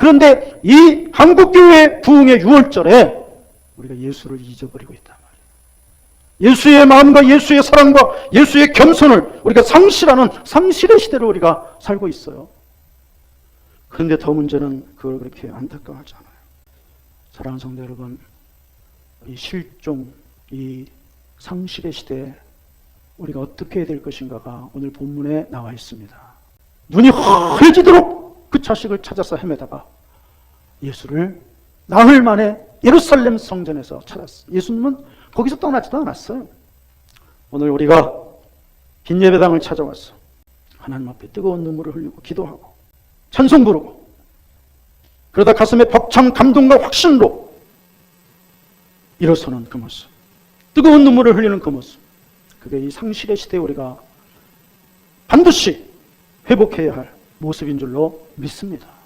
그런데 이 한국교회 부흥의 6월절에 우리가 예수를 잊어버리고 있단 말이에요. 예수의 마음과 예수의 사랑과 예수의 겸손을 우리가 상실하는 상실의 시대로 우리가 살고 있어요. 그런데 더 문제는 그걸 그렇게 안타까워하지 않아요. 사랑하는 성도 여러분, 이 실종, 이 상실의 시대에 우리가 어떻게 해야 될 것인가가 오늘 본문에 나와 있습니다. 눈이 하얘지도록 그 자식을 찾아서 헤매다가 예수를 나흘 만에 예루살렘 성전에서 찾았어요. 예수님은 거기서 떠나지도 않았어요. 오늘 우리가 빈 예배당을 찾아왔어. 하나님 앞에 뜨거운 눈물을 흘리고 기도하고 찬송 부르고 그러다 가슴에 벅찬 감동과 확신으로 일어서는 그 모습. 뜨거운 눈물을 흘리는 그 모습. 그게 이 상실의 시대에 우리가 반드시 회복해야 할 모습인 줄로 믿습니다.